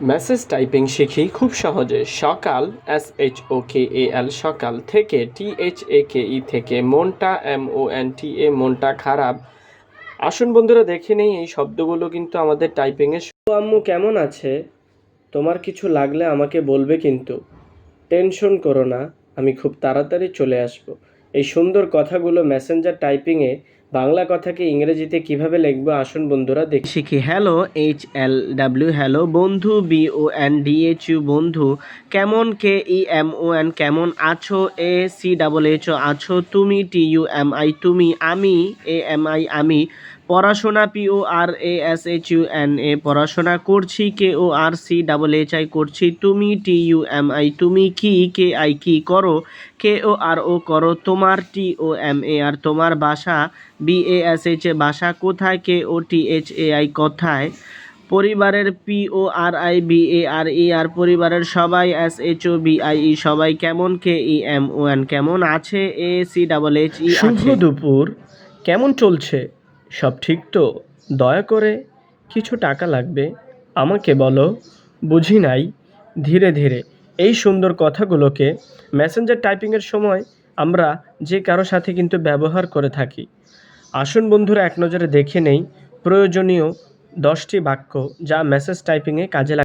Message typing শিখি খুব সহজে। সকাল এস এইচ ও কে এ এল সকাল থেকে টি এইচ এ কে ই থেকে মনটা এম ও এন টি এ মনটা খারাপ। আসুন বন্ধুরা, দেখে নেই এই শব্দগুলো কিন্তু আমাদের টাইপিংয়ে আম্মু, কেমন আছে? তোমার কিছু লাগলে আমাকে বলবে কিন্তু। টেনশন করো না, আমি খুব তাড়াতাড়ি চলে আসব। এই সুন্দর কথাগুলো মেসেঞ্জার টাইপিংয়ে বাংলা কথাকে ইংরেজিতে কীভাবে লিখব? আসুন বন্ধুরা দেখি। শিখি। Hello H L W hello বন্ধু B O N D H U বন্ধু, কেমন K E M O N, কেমন আছো? A, C, double H O আছো? তুমি, টি, ইউ, এম, আই, তুমি, আমি, এ, এম, আই, আমি, পড়াশোনা, P, O, R, A, S, H, U, N, A, পড়াশোনা করছি, K, O, R, C, double H I করছি, তুমি, টি, ইউ, এম, আই, তুমি কি, কে, আই, কি করো? কে, ও, আর, ও করো, তোমার, টি, ও, এম, এ, আর তোমার বাসা B A S H A বাসা কোথায়? কে ও টি এইচ এ আই কোথায়? পরিবারের P O R I B A R E R পরিবারের সবাই S H O B I E সবাই কেমন? K E M O N কেমন আছে? A C double H E শুভ দুপুর। কেমন চলছে? সব ঠিক তো? দয়া করে কিছু টাকা লাগবে? আমাকে বলো। বুঝি নাই। ধীরে ধীরে এই সুন্দর কথাগুলোকে মেসেঞ্জার টাইপিংয়ের সময় আমরা যে কারও সাথে কিন্তু ব্যবহার করে থাকি। আসুন বন্ধুরা এক নজরে দেখে নেই। প্রয়োজনীয় দশটি বাক্য যা মেসেজ টাইপিংয়ে কাজে লাগে